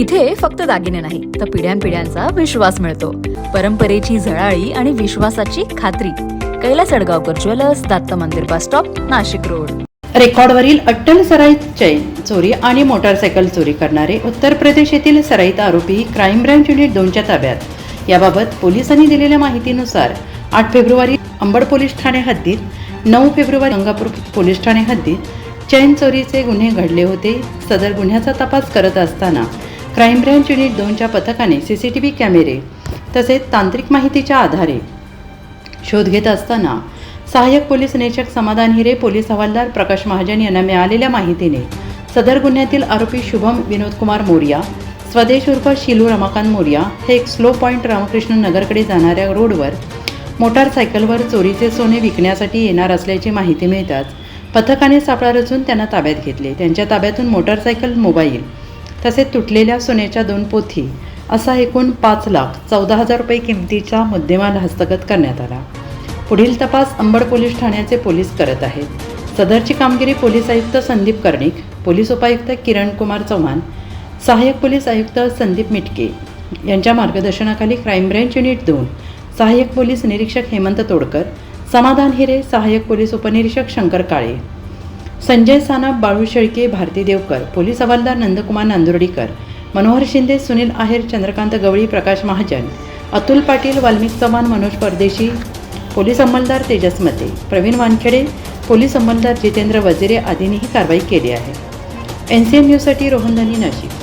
इथे फक्त दागिने नाही तर पिढ्यानपिढ्यांचा विश्वास मिळतो. परंपरेची झळाळी आणि विश्वासाची खात्री. कैलास अडगावकर ज्वेलर्स दत्त मंदिर बस स्टॉप नाशिक रोड. रेकॉर्डवरील अट्टल सराईत चैन चोरी आणि मोटारसायकल चोरी करणारे उत्तर प्रदेश येथील सराईत आरोपी क्राईम ब्रँच युनिट दोनच्या ताब्यात. याबाबत पोलिसांनी दिलेल्या माहितीनुसार आठ फेब्रुवारी अंबड पोलीस ठाणे हद्दीत नऊ फेब्रुवारी गंगापूर पोलीस ठाणे हद्दीत चैन चोरीचे गुन्हे घडले होते. सदर गुन्ह्याचा तपास करत असताना क्राईम ब्रँच युनिट दोनच्या पथकाने सी सी टी व्ही कॅमेरे तसेच तांत्रिक माहितीच्या आधारे शोध घेत असताना सहाय्यक पोलीस निरीक्षक समाधान हिरे पोलीस हवालदार प्रकाश महाजन यांना मिळालेल्या माहितीने सदर गुन्ह्यातील आरोपी शुभम विनोदकुमार मोरिया स्वदेश उर्फ शिलू रमाकांत मोरिया हे एक स्लो पॉईंट रामकृष्ण नगरकडे जाणाऱ्या रोडवर मोटारसायकलवर चोरीचे सोने विकण्यासाठी येणार असल्याची माहिती मिळताच पथकाने सापळा रचून त्यांना ताब्यात घेतले. त्यांच्या ताब्यातून मोटारसायकल मोबाईल तसेच तुटलेल्या सोन्याच्या दोन पोथी असा एकूण पाच लाख चौदा हजार रुपये किमतीचा मुद्देमाल हस्तगत करण्यात आला. पुढील तपास अंबड पोलीस ठाण्याचे पोलीस करत आहेत. सदरची कामगिरी पोलीस आयुक्त संदीप कर्णिक पोलीस उपायुक्त किरण कुमार चव्हाण सहाय्यक पोलीस आयुक्त संदीप मिटके. यांच्या मार्गदर्शनाखाली क्राईम ब्रँच युनिट दोन सहाय्यक पोलीस निरीक्षक हेमंत तोडकर समाधान हिरे सहाय्यक पोलीस उपनिरीक्षक शंकर काळे. संजय सानप बाळू शेळके भारती देवकर पोलीस हवालदार नंदकुमार नांदुर्डीकर मनोहर शिंदे सुनील आहेर चंद्रकांत गवळी प्रकाश महाजन अतुल पाटील वाल्मिक चव्हाण मनोज परदेशी पोलीस अंमलदार तेजस मते प्रवीण वानखेडे पोलीस अंमलदार जितेंद्र वजिरे आदींनी ही कारवाई केली आहे. एन सी एम न्यूजसाठी रोहनधनी नाशिक.